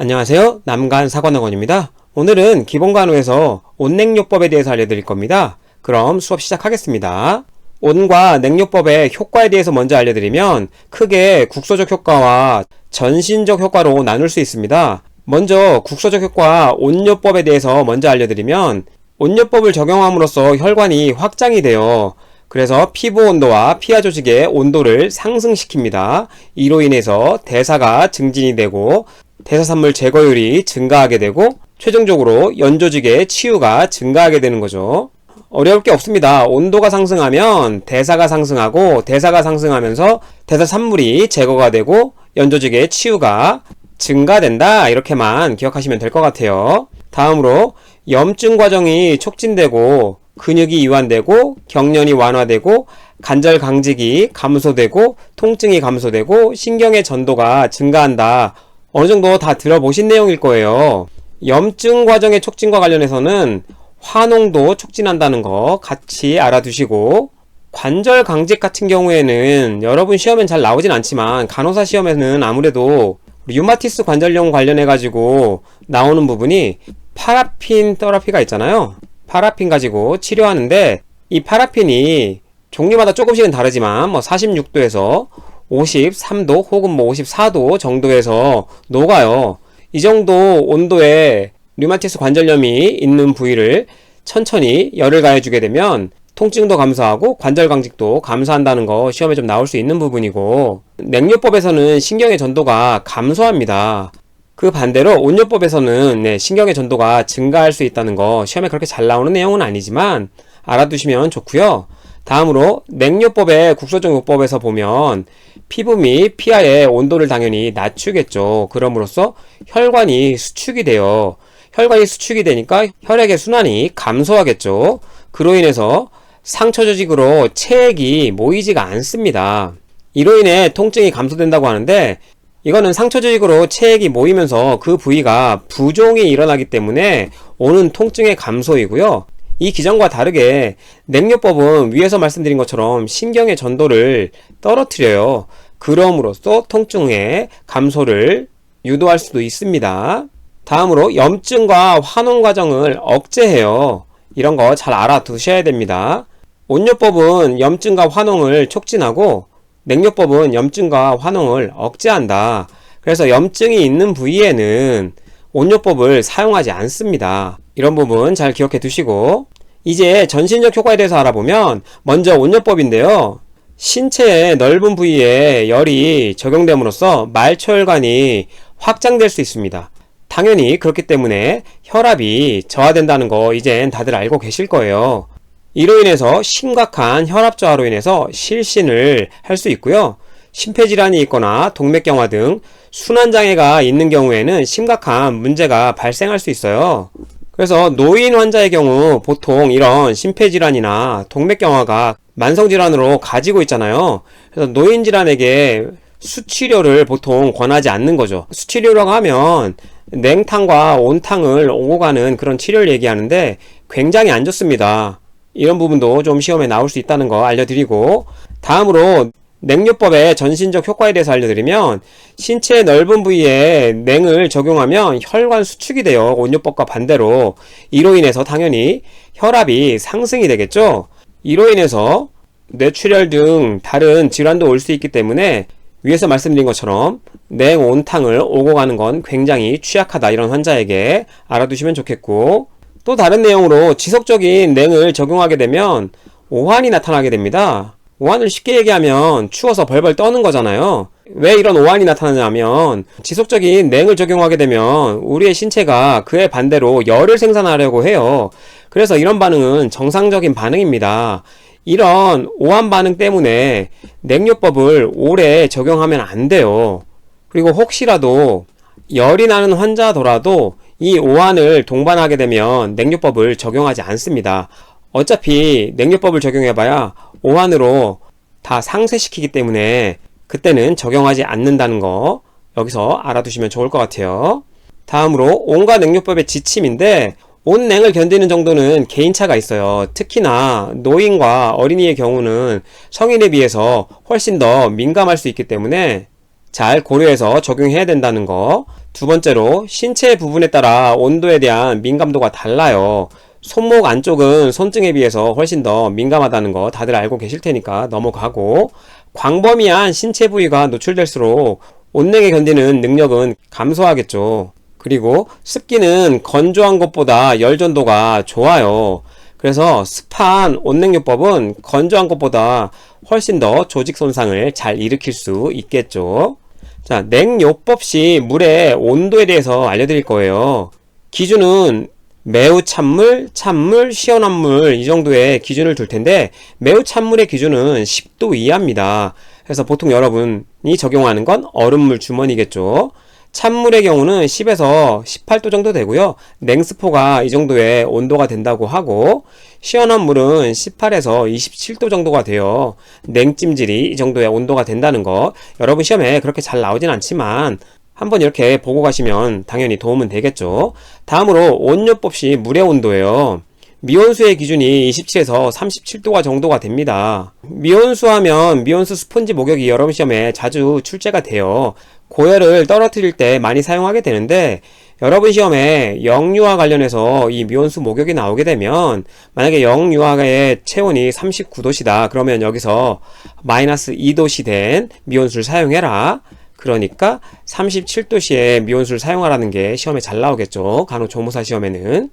안녕하세요. 남간 사관학원입니다. 오늘은 기본간호에서 온냉요법에 대해서 알려드릴 겁니다. 그럼 수업 시작하겠습니다. 온과 냉요법의 효과에 대해서 먼저 알려드리면 크게 국소적 효과와 전신적 효과로 나눌 수 있습니다. 먼저 국소적 효과 온요법에 대해서 먼저 알려드리면 온요법을 적용함으로써 혈관이 확장이 돼요. 그래서 피부 온도와 피하 조직의 온도를 상승시킵니다. 이로 인해서 대사가 증진이 되고 대사산물 제거율이 증가하게 되고 최종적으로 연조직의 치유가 증가하게 되는 거죠. 어려울 게 없습니다. 온도가 상승하면 대사가 상승하고 대사가 상승하면서 대사산물이 제거가 되고 연조직의 치유가 증가된다. 이렇게만 기억하시면 될 것 같아요. 다음으로 염증 과정이 촉진되고 근육이 이완되고 경련이 완화되고 관절 강직이 감소되고 통증이 감소되고 신경의 전도가 증가한다. 어느 정도 다 들어보신 내용일 거예요. 염증 과정의 촉진과 관련해서는 화농도 촉진한다는 거 같이 알아두시고 관절 강직 같은 경우에는 여러분 시험엔 잘 나오진 않지만 간호사 시험에는 아무래도 류마티스 관절염 관련해 가지고 나오는 부분이 파라핀 테라피가 있잖아요. 파라핀 가지고 치료하는데 이 파라핀이 종류마다 조금씩은 다르지만 뭐 46도에서 53도 혹은 뭐 54도 정도에서 녹아요. 이 정도 온도에 류마티스 관절염이 있는 부위를 천천히 열을 가해주게 되면 통증도 감소하고 관절 강직도 감소한다는 거 시험에 좀 나올 수 있는 부분이고 냉요법에서는 신경의 전도가 감소합니다. 그 반대로 온요법에서는 네, 신경의 전도가 증가할 수 있다는 거 시험에 그렇게 잘 나오는 내용은 아니지만 알아두시면 좋고요. 다음으로 냉요법의 국소적 요법에서 보면 피부 및 피하의 온도를 당연히 낮추겠죠. 그럼으로써 혈관이 수축이 돼요. 혈관이 수축이 되니까 혈액의 순환이 감소하겠죠. 그로 인해서 상처 조직으로 체액이 모이지가 않습니다. 이로 인해 통증이 감소된다고 하는데 이거는 상처 조직으로 체액이 모이면서 그 부위가 부종이 일어나기 때문에 오는 통증의 감소이고요. 이 기전과 다르게 냉요법은 위에서 말씀드린 것처럼 신경의 전도를 떨어뜨려요. 그럼으로써 통증의 감소를 유도할 수도 있습니다. 다음으로 염증과 환원 과정을 억제해요. 이런 거 잘 알아두셔야 됩니다. 온요법은 염증과 환원을 촉진하고 냉요법은 염증과 환원을 억제한다. 그래서 염증이 있는 부위에는 온요법을 사용하지 않습니다. 이런 부분 잘 기억해 두시고 이제 전신적 효과에 대해서 알아보면 먼저 온요법인데요. 신체의 넓은 부위에 열이 적용됨으로써 말초혈관이 확장될 수 있습니다. 당연히 그렇기 때문에 혈압이 저하된다는 거 이젠 다들 알고 계실 거예요. 이로 인해서 심각한 혈압 저하로 인해서 실신을 할 수 있고요. 심폐질환이 있거나 동맥경화 등 순환장애가 있는 경우에는 심각한 문제가 발생할 수 있어요. 그래서 노인 환자의 경우 보통 이런 심폐질환이나 동맥경화가 만성질환으로 가지고 있잖아요. 그래서 노인 질환에게 수치료를 보통 권하지 않는 거죠. 수치료라고 하면 냉탕과 온탕을 오고 가는 그런 치료를 얘기하는데 굉장히 안 좋습니다. 이런 부분도 좀 시험에 나올 수 있다는 거 알려드리고 다음으로 냉요법의 전신적 효과에 대해서 알려드리면 신체 넓은 부위에 냉을 적용하면 혈관 수축이 돼요. 온요법과 반대로 이로 인해서 당연히 혈압이 상승이 되겠죠. 이로 인해서 뇌출혈 등 다른 질환도 올 수 있기 때문에 위에서 말씀드린 것처럼 냉온탕을 오고 가는 건 굉장히 취약하다 이런 환자에게 알아두시면 좋겠고 또 다른 내용으로 지속적인 냉을 적용하게 되면 오한이 나타나게 됩니다. 오한을 쉽게 얘기하면 추워서 벌벌 떠는 거잖아요. 왜 이런 오한이 나타나냐면 지속적인 냉을 적용하게 되면 우리의 신체가 그에 반대로 열을 생산하려고 해요. 그래서 이런 반응은 정상적인 반응입니다. 이런 오한 반응 때문에 냉요법을 오래 적용하면 안 돼요. 그리고 혹시라도 열이 나는 환자더라도 이 오한을 동반하게 되면 냉요법을 적용하지 않습니다. 어차피 냉요법을 적용해봐야 오한으로 다 상쇄시키기 때문에 그때는 적용하지 않는다는 거 여기서 알아두시면 좋을 것 같아요. 다음으로 온과 냉요법의 지침인데 온냉을 견디는 정도는 개인차가 있어요. 특히나 노인과 어린이의 경우는 성인에 비해서 훨씬 더 민감할 수 있기 때문에 잘 고려해서 적용해야 된다는 거. 두 번째로 신체 부분에 따라 온도에 대한 민감도가 달라요. 손목 안쪽은 손등에 비해서 훨씬 더 민감하다는 거 다들 알고 계실 테니까 넘어가고 광범위한 신체 부위가 노출될수록 온냉에 견디는 능력은 감소하겠죠. 그리고 습기는 건조한 것보다 열전도가 좋아요. 그래서 습한 온냉요법은 건조한 것보다 훨씬 더 조직 손상을 잘 일으킬 수 있겠죠. 자, 냉요법 시 물의 온도에 대해서 알려드릴 거예요. 기준은 매우 찬물, 찬물, 시원한 물 이 정도의 기준을 둘 텐데 매우 찬물의 기준은 10도 이하입니다. 그래서 보통 여러분이 적용하는 건 얼음물 주머니겠죠. 찬물의 경우는 10에서 18도 정도 되고요. 냉스포가 이 정도의 온도가 된다고 하고 시원한 물은 18에서 27도 정도가 돼요. 냉찜질이 이 정도의 온도가 된다는 거 여러분 시험에 그렇게 잘 나오진 않지만 한번 이렇게 보고 가시면 당연히 도움은 되겠죠. 다음으로 온요법 시 물의 온도예요. 미온수의 기준이 27에서 37도가 정도가 됩니다. 미온수 하면 미온수 스펀지 목욕이 여러분 시험에 자주 출제가 돼요. 고열을 떨어뜨릴 때 많이 사용하게 되는데 여러분 시험에 영유아 관련해서 이 미온수 목욕이 나오게 되면 만약에 영유아의 체온이 39도시다 그러면 여기서 마이너스 2도시 된 미온수를 사용해라 그러니까 37도시에 미온수를 사용하라는 게 시험에 잘 나오겠죠. 간호 조무사 시험에는.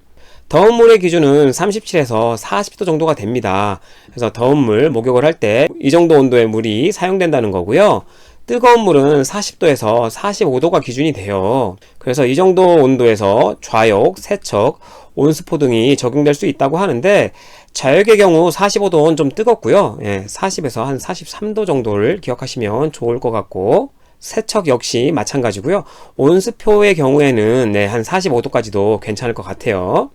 더운 물의 기준은 37에서 40도 정도가 됩니다. 그래서 더운 물 목욕을 할 때 이 정도 온도의 물이 사용된다는 거고요. 뜨거운 물은 40도에서 45도가 기준이 돼요. 그래서 이 정도 온도에서 좌욕, 세척, 온수포 등이 적용될 수 있다고 하는데 자역의 경우 45도는 좀 뜨겁고요. 예, 40에서 한 43도 정도를 기억하시면 좋을 것 같고 세척 역시 마찬가지고요. 온수표의 경우에는 네, 한 45도까지도 괜찮을 것 같아요.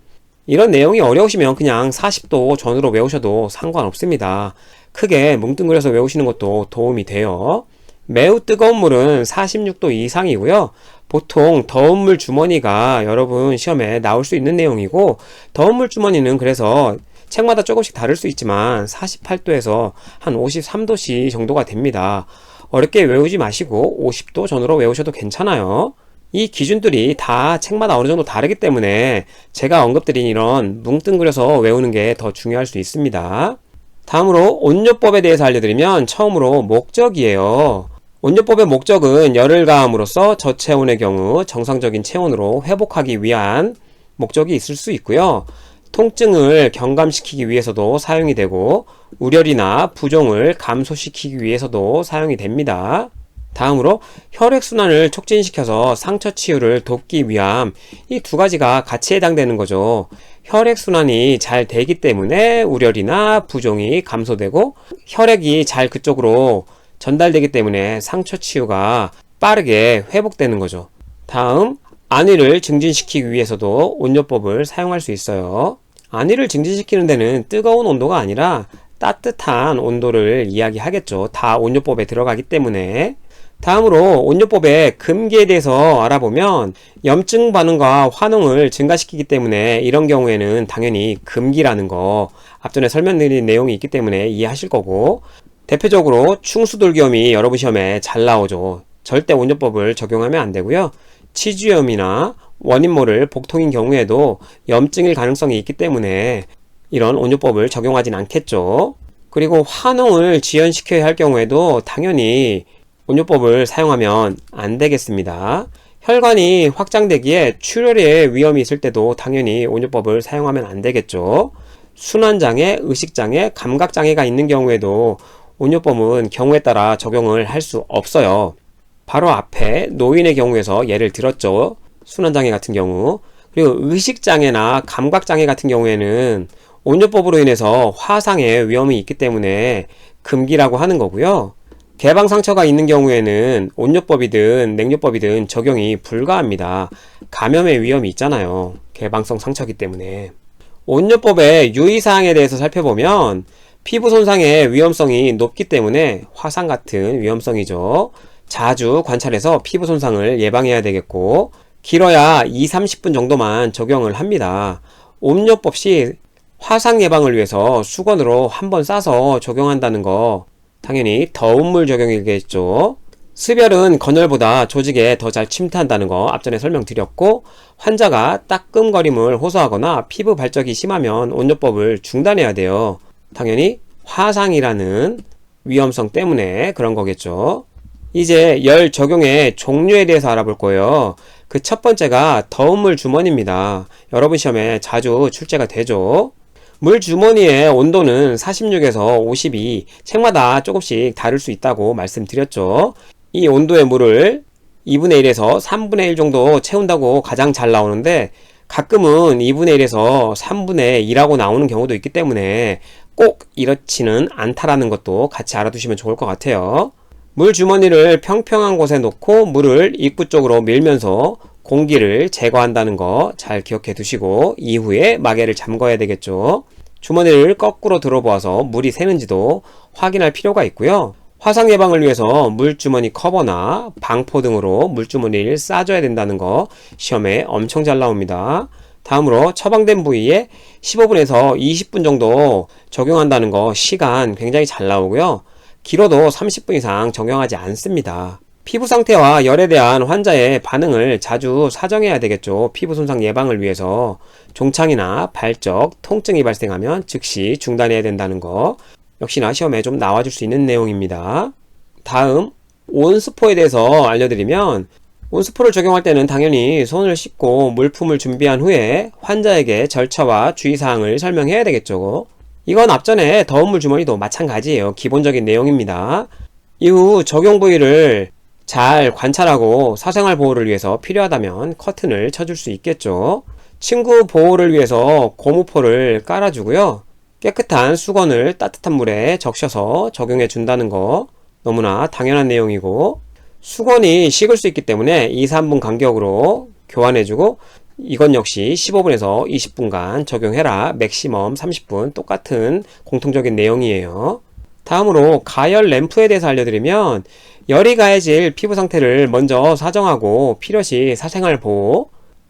이런 내용이 어려우시면 그냥 40도 전으로 외우셔도 상관없습니다. 크게 뭉뚱그려서 외우시는 것도 도움이 돼요. 매우 뜨거운 물은 46도 이상이고요. 보통 더운 물 주머니가 여러분 시험에 나올 수 있는 내용이고 더운 물 주머니는 그래서 책마다 조금씩 다를 수 있지만 48도에서 한 53도씨 정도가 됩니다. 어렵게 외우지 마시고 50도 전으로 외우셔도 괜찮아요. 이 기준들이 다 책마다 어느 정도 다르기 때문에 제가 언급드린 이런 뭉뚱그려서 외우는 게 더 중요할 수 있습니다. 다음으로 온요법에 대해서 알려드리면 처음으로 목적이에요. 온요법의 목적은 열을 가함으로써 저체온의 경우 정상적인 체온으로 회복하기 위한 목적이 있을 수 있고요. 통증을 경감시키기 위해서도 사용이 되고 우열이나 부종을 감소시키기 위해서도 사용이 됩니다. 다음으로 혈액순환을 촉진시켜서 상처 치유를 돕기 위함 이 두 가지가 같이 해당되는 거죠. 혈액순환이 잘 되기 때문에 우열이나 부종이 감소되고 혈액이 잘 그쪽으로 전달되기 때문에 상처 치유가 빠르게 회복되는 거죠. 다음, 안위를 증진시키기 위해서도 온요법을 사용할 수 있어요. 안위를 증진시키는 데는 뜨거운 온도가 아니라 따뜻한 온도를 이야기하겠죠. 다 온요법에 들어가기 때문에. 다음으로 온요법의 금기에 대해서 알아보면 염증 반응과 환웅을 증가시키기 때문에 이런 경우에는 당연히 금기라는 거 앞전에 설명드린 내용이 있기 때문에 이해하실 거고 대표적으로 충수돌기염이 여러분 시험에 잘 나오죠. 절대 온요법을 적용하면 안 되고요. 치주염이나 원인 모를 복통인 경우에도 염증일 가능성이 있기 때문에 이런 온요법을 적용하진 않겠죠. 그리고 환웅을 지연시켜야 할 경우에도 당연히 온요법을 사용하면 안 되겠습니다. 혈관이 확장되기에 출혈의 위험이 있을 때도 당연히 온요법을 사용하면 안 되겠죠. 순환장애, 의식장애, 감각장애가 있는 경우에도 온요법은 경우에 따라 적용을 할 수 없어요. 바로 앞에 노인의 경우에서 예를 들었죠. 순환장애 같은 경우. 그리고 의식장애나 감각장애 같은 경우에는 온요법으로 인해서 화상의 위험이 있기 때문에 금기라고 하는 거고요. 개방 상처가 있는 경우에는 온요법이든 냉요법이든 적용이 불가합니다. 감염의 위험이 있잖아요. 개방성 상처기 때문에. 온요법의 유의사항에 대해서 살펴보면 피부 손상의 위험성이 높기 때문에 화상 같은 위험성이죠. 자주 관찰해서 피부 손상을 예방해야 되겠고 길어야 2, 30분 정도만 적용을 합니다. 옴요법 시 화상 예방을 위해서 수건으로 한번 싸서 적용한다는 거 당연히 더운 물 적용이겠죠. 습열은 건열보다 조직에 더 잘 침투한다는 거 앞전에 설명드렸고 환자가 따끔거림을 호소하거나 피부 발적이 심하면 온요법을 중단해야 돼요. 당연히 화상이라는 위험성 때문에 그런 거겠죠. 이제 열 적용의 종류에 대해서 알아볼 거예요. 그 첫 번째가 더운 물 주머니입니다. 여러분 시험에 자주 출제가 되죠. 물 주머니의 온도는 46에서 52, 책마다 조금씩 다를 수 있다고 말씀드렸죠. 이 온도의 물을 2분의 1에서 3분의 1 정도 채운다고 가장 잘 나오는데 가끔은 2분의 1에서 3분의 2라고 나오는 경우도 있기 때문에 꼭 이렇지는 않다라는 것도 같이 알아두시면 좋을 것 같아요. 물 주머니를 평평한 곳에 놓고 물을 입구 쪽으로 밀면서 공기를 제거한다는 거 잘 기억해 두시고 이후에 마개를 잠궈야 되겠죠. 주머니를 거꾸로 들어보아서 물이 새는지도 확인할 필요가 있고요. 화상 예방을 위해서 물주머니 커버나 방포 등으로 물주머니를 싸줘야 된다는 거 시험에 엄청 잘 나옵니다. 다음으로 처방된 부위에 15분에서 20분 정도 적용한다는 거 시간 굉장히 잘 나오고요. 길어도 30분 이상 적용하지 않습니다. 피부 상태와 열에 대한 환자의 반응을 자주 사정해야 되겠죠. 피부 손상 예방을 위해서 종창이나 발적, 통증이 발생하면 즉시 중단해야 된다는 거. 역시나 시험에 좀 나와줄 수 있는 내용입니다. 다음 온스포에 대해서 알려드리면 온스포를 적용할 때는 당연히 손을 씻고 물품을 준비한 후에 환자에게 절차와 주의사항을 설명해야 되겠죠. 이건 앞전에 더운 물 주머니도 마찬가지예요. 기본적인 내용입니다. 이후 적용 부위를 잘 관찰하고 사생활 보호를 위해서 필요하다면 커튼을 쳐줄 수 있겠죠. 친구 보호를 위해서 고무포를 깔아주고요. 깨끗한 수건을 따뜻한 물에 적셔서 적용해 준다는 거 너무나 당연한 내용이고 수건이 식을 수 있기 때문에 2, 3분 간격으로 교환해주고 이건 역시 15분에서 20분간 적용해라. 맥시멈 30분 똑같은 공통적인 내용이에요. 다음으로 가열 램프에 대해서 알려드리면 열이 가해질 피부 상태를 먼저 사정하고 필요시 사생활 보호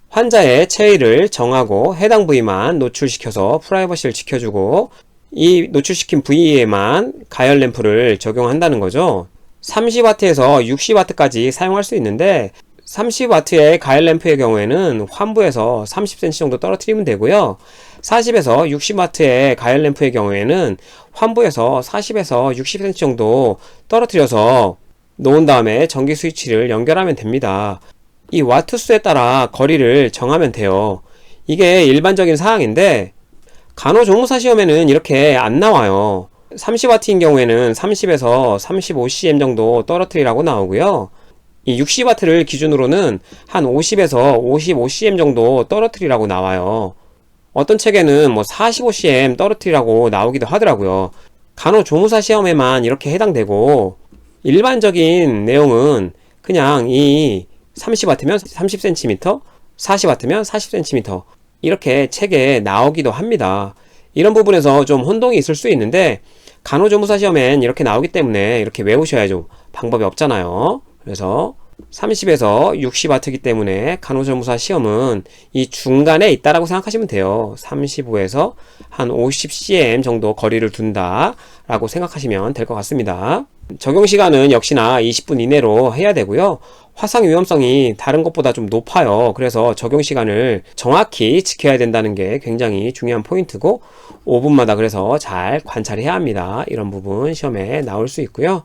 환자의 체위를 정하고 해당 부위만 노출시켜서 프라이버시를 지켜주고 이 노출시킨 부위에만 가열 램프를 적용한다는 거죠. 30W에서 60W까지 사용할 수 있는데 30W의 가열 램프의 경우에는 환부에서 30cm 정도 떨어뜨리면 되고요. 40에서 60W의 가열 램프의 경우에는 환부에서 40에서 60cm 정도 떨어뜨려서 놓은 다음에 전기 스위치를 연결하면 됩니다. 이 와트 수에 따라 거리를 정하면 돼요. 이게 일반적인 사항인데 간호조무사 시험에는 이렇게 안 나와요. 30W인 경우에는 30에서 35cm 정도 떨어뜨리라고 나오고요. 이 60W를 기준으로는 한 50에서 55cm 정도 떨어뜨리라고 나와요. 어떤 책에는 뭐 45cm 떨어뜨리라고 나오기도 하더라고요. 간호 조무사 시험에만 이렇게 해당되고 일반적인 내용은 그냥 이 30W면 30cm, 40W면 40cm 이렇게 책에 나오기도 합니다. 이런 부분에서 좀 혼동이 있을 수 있는데 간호조무사 시험엔 이렇게 나오기 때문에 이렇게 외우셔야죠. 방법이 없잖아요. 그래서 30에서 60W이기 때문에 간호조무사 시험은 이 중간에 있다라고 생각하시면 돼요. 35에서 한 50cm 정도 거리를 둔다라고 생각하시면 될 것 같습니다. 적용 시간은 역시나 20분 이내로 해야 되고요. 화상 위험성이 다른 것보다 좀 높아요. 그래서 적용 시간을 정확히 지켜야 된다는 게 굉장히 중요한 포인트고 5분마다 그래서 잘 관찰해야 합니다. 이런 부분 시험에 나올 수 있고요.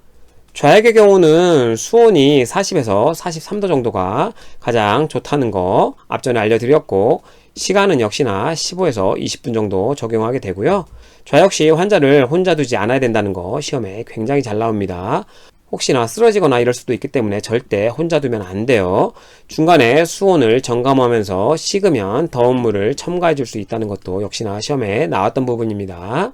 좌약의 경우는 수온이 40에서 43도 정도가 가장 좋다는 거 앞전에 알려드렸고 시간은 역시나 15에서 20분 정도 적용하게 되고요. 좌약 시 환자를 혼자 두지 않아야 된다는 거 시험에 굉장히 잘 나옵니다. 혹시나 쓰러지거나 이럴 수도 있기 때문에 절대 혼자 두면 안 돼요. 중간에 수온을 점검하면서 식으면 더운 물을 첨가해 줄 수 있다는 것도 역시나 시험에 나왔던 부분입니다.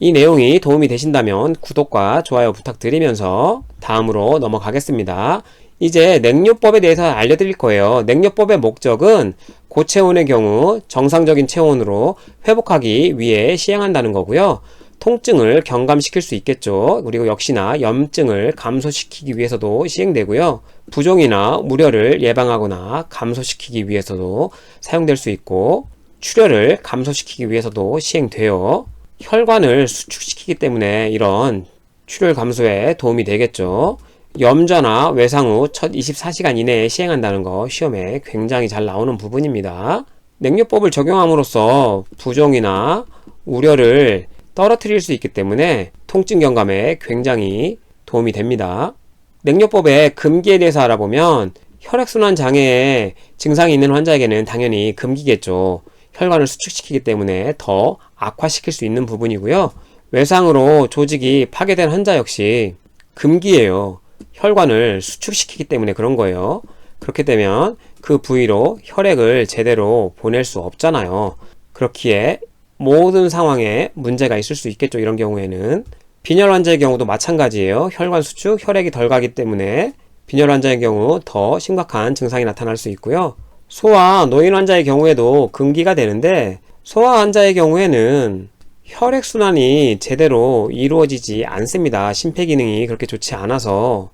이 내용이 도움이 되신다면 구독과 좋아요 부탁드리면서 다음으로 넘어가겠습니다. 이제 냉요법에 대해서 알려드릴 거예요. 냉요법의 목적은 고체온의 경우 정상적인 체온으로 회복하기 위해 시행한다는 거고요. 통증을 경감시킬 수 있겠죠. 그리고 역시나 염증을 감소시키기 위해서도 시행되고요. 부종이나 무려를 예방하거나 감소시키기 위해서도 사용될 수 있고 출혈을 감소시키기 위해서도 시행돼요. 혈관을 수축시키기 때문에 이런 출혈 감소에 도움이 되겠죠. 염좌나 외상 후 첫 24시간 이내에 시행한다는 거 시험에 굉장히 잘 나오는 부분입니다. 냉요법을 적용함으로써 부종이나 우려를 떨어뜨릴 수 있기 때문에 통증 경감에 굉장히 도움이 됩니다. 냉요법의 금기에 대해서 알아보면 혈액순환 장애에 증상이 있는 환자에게는 당연히 금기겠죠. 혈관을 수축시키기 때문에 더 악화시킬 수 있는 부분이고요. 외상으로 조직이 파괴된 환자 역시 금기예요. 혈관을 수축시키기 때문에 그런 거예요. 그렇게 되면 그 부위로 혈액을 제대로 보낼 수 없잖아요. 그렇기에 모든 상황에 문제가 있을 수 있겠죠. 이런 경우에는 빈혈 환자의 경우도 마찬가지예요. 혈관 수축, 혈액이 덜 가기 때문에 빈혈 환자의 경우 더 심각한 증상이 나타날 수 있고요. 소아, 노인 환자의 경우에도 금기가 되는데 소아 환자의 경우에는 혈액순환이 제대로 이루어지지 않습니다. 심폐기능이 그렇게 좋지 않아서.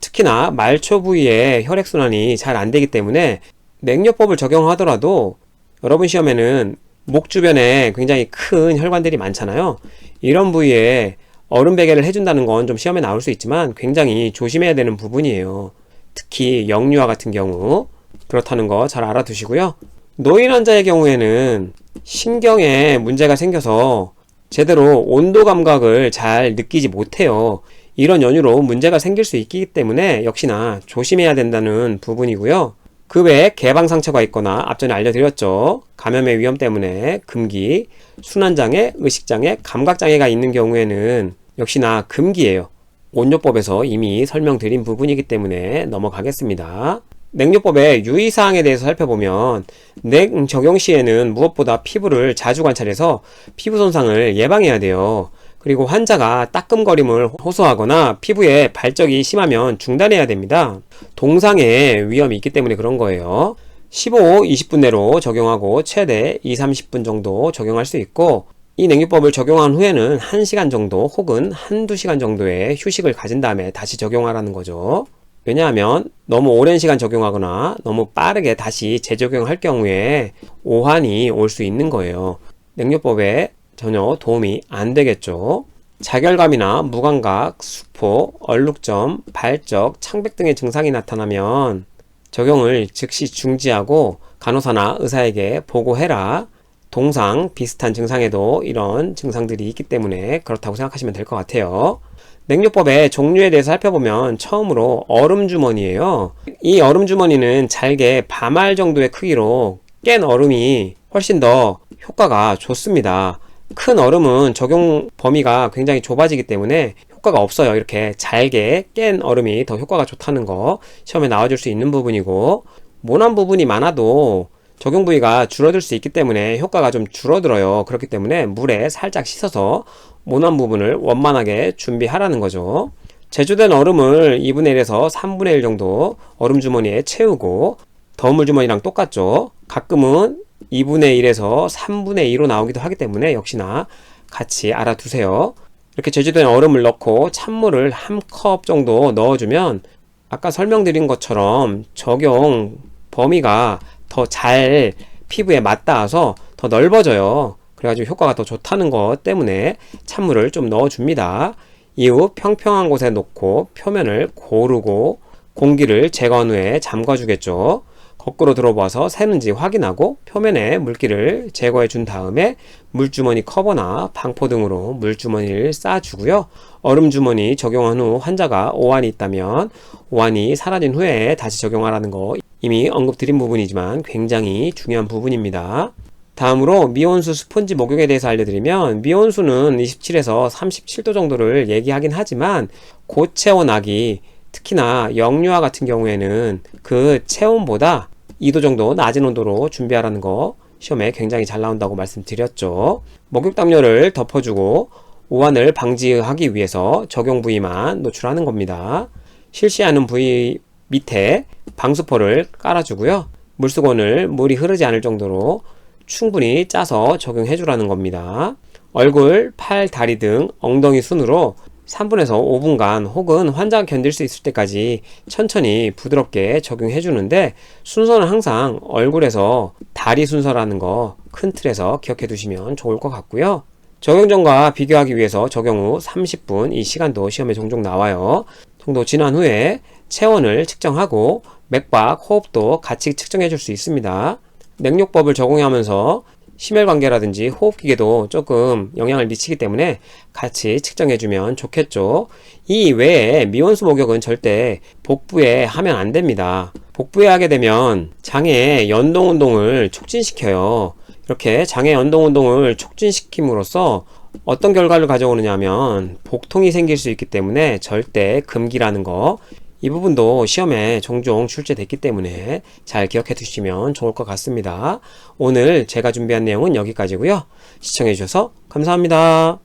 특히나 말초 부위에 혈액순환이 잘 안 되기 때문에 냉요법을 적용하더라도 여러분 시험에는 목 주변에 굉장히 큰 혈관들이 많잖아요. 이런 부위에 얼음 베개를 해준다는 건 좀 시험에 나올 수 있지만 굉장히 조심해야 되는 부분이에요. 특히 영유아 같은 경우 그렇다는 거 잘 알아두시고요. 노인 환자의 경우에는 신경에 문제가 생겨서 제대로 온도 감각을 잘 느끼지 못해요. 이런 연유로 문제가 생길 수 있기 때문에 역시나 조심해야 된다는 부분이고요. 그 외에 개방 상처가 있거나 앞전에 알려드렸죠. 감염의 위험 때문에 금기, 순환장애, 의식장애, 감각장애가 있는 경우에는 역시나 금기예요. 온요법에서 이미 설명드린 부분이기 때문에 넘어가겠습니다. 냉요법의 유의사항에 대해서 살펴보면 냉 적용 시에는 무엇보다 피부를 자주 관찰해서 피부 손상을 예방해야 돼요. 그리고 환자가 따끔거림을 호소하거나 피부에 발적이 심하면 중단해야 됩니다. 동상의 위험이 있기 때문에 그런 거예요. 15, 20분 내로 적용하고 최대 2, 30분 정도 적용할 수 있고 이 냉유법을 적용한 후에는 1시간 정도 혹은 1, 2시간 정도의 휴식을 가진 다음에 다시 적용하라는 거죠. 왜냐하면 너무 오랜 시간 적용하거나 너무 빠르게 다시 재적용할 경우에 오한이 올 수 있는 거예요. 냉요법에 전혀 도움이 안 되겠죠. 자결감이나 무감각, 수포, 얼룩점, 발적, 창백 등의 증상이 나타나면 적용을 즉시 중지하고 간호사나 의사에게 보고해라. 동상 비슷한 증상에도 이런 증상들이 있기 때문에 그렇다고 생각하시면 될 것 같아요. 냉요법의 종류에 대해서 살펴보면 처음으로 얼음 주머니예요. 이 얼음 주머니는 잘게 밤알 정도의 크기로 깬 얼음이 훨씬 더 효과가 좋습니다. 큰 얼음은 적용 범위가 굉장히 좁아지기 때문에 효과가 없어요. 이렇게 잘게 깬 얼음이 더 효과가 좋다는 거 시험에 나와줄 수 있는 부분이고 모난 부분이 많아도 적용 부위가 줄어들 수 있기 때문에 효과가 좀 줄어들어요. 그렇기 때문에 물에 살짝 씻어서 모난 부분을 원만하게 준비하라는 거죠. 제조된 얼음을 2분의 1에서 3분의 1 정도 얼음 주머니에 채우고 더물 주머니랑 똑같죠. 가끔은 2분의 1에서 3분의 2로 나오기도 하기 때문에 역시나 같이 알아두세요. 이렇게 제조된 얼음을 넣고 찬물을 한 컵 정도 넣어주면 아까 설명드린 것처럼 적용 범위가 더 잘 피부에 맞닿아서 더 넓어져요. 그래가지고 효과가 더 좋다는 것 때문에 찬물을 좀 넣어줍니다. 이후 평평한 곳에 놓고 표면을 고르고 공기를 제거한 후에 잠궈주겠죠. 거꾸로 들어봐서 새는지 확인하고 표면에 물기를 제거해 준 다음에 물주머니 커버나 방포 등으로 물주머니를 싸주고요. 얼음주머니 적용한 후 환자가 오한이 있다면 오한이 사라진 후에 다시 적용하라는 거 이미 언급드린 부분이지만 굉장히 중요한 부분입니다. 다음으로 미온수 스펀지 목욕에 대해서 알려드리면 미온수는 27에서 37도 정도를 얘기하긴 하지만 고체온 아기 특히나 영유아 같은 경우에는 그 체온보다 2도 정도 낮은 온도로 준비하라는 거 시험에 굉장히 잘 나온다고 말씀드렸죠. 목욕 담요를 덮어주고 오한을 방지하기 위해서 적용 부위만 노출하는 겁니다. 실시하는 부위 밑에 방수포를 깔아주고요. 물수건을 물이 흐르지 않을 정도로 충분히 짜서 적용해 주라는 겁니다. 얼굴, 팔, 다리 등 엉덩이 순으로 3분에서 5분간 혹은 환자가 견딜 수 있을 때까지 천천히 부드럽게 적용해 주는데 순서는 항상 얼굴에서 다리 순서라는 거 큰 틀에서 기억해 두시면 좋을 것 같고요. 적용 전과 비교하기 위해서 적용 후 30분 이 시간도 시험에 종종 나와요. 정도 지난 후에 체온을 측정하고 맥박, 호흡도 같이 측정해 줄 수 있습니다. 냉욕법을 적용하면서 심혈관계라든지 호흡기계도 조금 영향을 미치기 때문에 같이 측정해 주면 좋겠죠. 이 외에 미온수 목욕은 절대 복부에 하면 안 됩니다. 복부에 하게 되면 장의 연동 운동을 촉진시켜요. 이렇게 장의 연동 운동을 촉진시킴으로써 어떤 결과를 가져오느냐면 복통이 생길 수 있기 때문에 절대 금기라는 거 이 부분도 시험에 종종 출제됐기 때문에 잘 기억해 두시면 좋을 것 같습니다. 오늘 제가 준비한 내용은 여기까지고요. 시청해 주셔서 감사합니다.